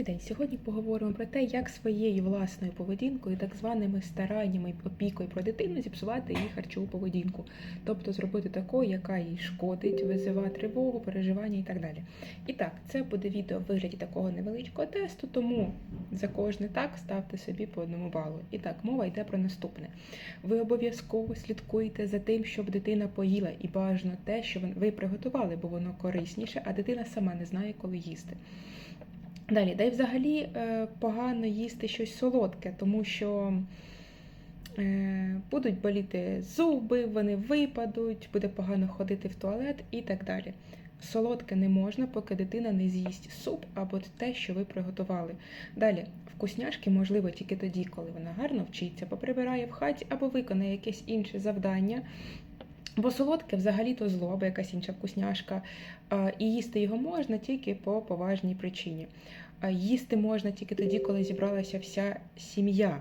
Добрий день. Сьогодні поговоримо про те, як своєю власною поведінкою, так званими стараннями опікою про дитину зіпсувати її харчову поведінку, тобто зробити такою, яка їй шкодить, визиває тривогу, переживання і так далі. І так, це буде відео в вигляді такого невеличкого тесту, тому за кожне так ставте собі по одному балу. І так, мова йде про наступне. Ви обов'язково слідкуєте за тим, щоб дитина поїла, і бажано те, що ви приготували, бо воно корисніше, а дитина сама не знає, коли їсти. Далі, да й взагалі е, погано їсти щось солодке, тому що е, будуть боліти зуби, вони випадуть, буде погано ходити в туалет і так далі. Солодке не можна, поки дитина не з'їсть суп або те, що ви приготували. Далі, вкусняшки можливо тільки тоді, коли вона гарно вчиться, поприбирає в хаті або виконає якесь інше завдання. Бо солодке взагалі-то зло, або якась інша вкусняшка, і їсти його можна тільки по поважній причині. Їсти можна тільки тоді, коли зібралася вся сім'я,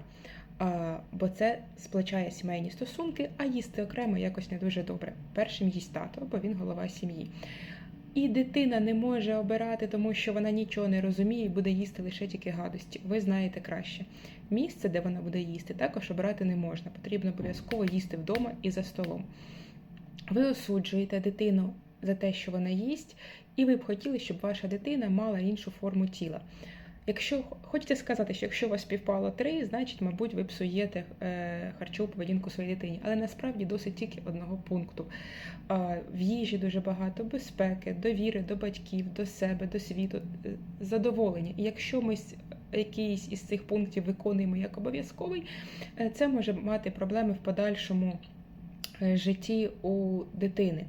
бо це сплачає сімейні стосунки, а їсти окремо якось не дуже добре. Першим їсть тато, бо він голова сім'ї. І дитина не може обирати, тому що вона нічого не розуміє і буде їсти лише тільки гадості. Ви знаєте краще. Місце, де вона буде їсти, також обирати не можна. Потрібно обов'язково їсти вдома і за столом. Ви осуджуєте дитину за те, що вона їсть, і ви б хотіли, щоб ваша дитина мала іншу форму тіла. Якщо хочете сказати, що якщо у вас співпало три, значить, мабуть, ви псуєте е, харчову поведінку своїй дитині. Але насправді досить тільки одного пункту. В їжі дуже багато безпеки, довіри до батьків, до себе, до світу, е, задоволення. І якщо ми якийсь із цих пунктів виконуємо як обов'язковий, е, це може мати проблеми в подальшому житті у дитини.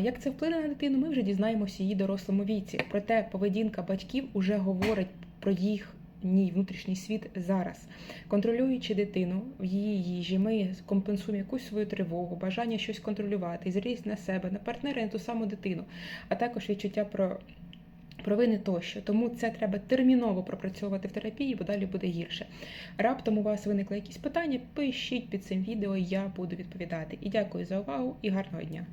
Як це вплине на дитину, ми вже дізнаємося її дорослому віці. Проте поведінка батьків уже говорить про їх ні, внутрішній світ зараз. Контролюючи дитину в її їжі, ми компенсуємо якусь свою тривогу, бажання щось контролювати, зріст на себе, на партнера, на ту саму дитину, а також відчуття про. Провини тощо, тому це треба терміново пропрацьовувати в терапії, бо далі буде гірше. Раптом у вас виникли якісь питання, пишіть під цим відео, я буду відповідати. І дякую за увагу і гарного дня!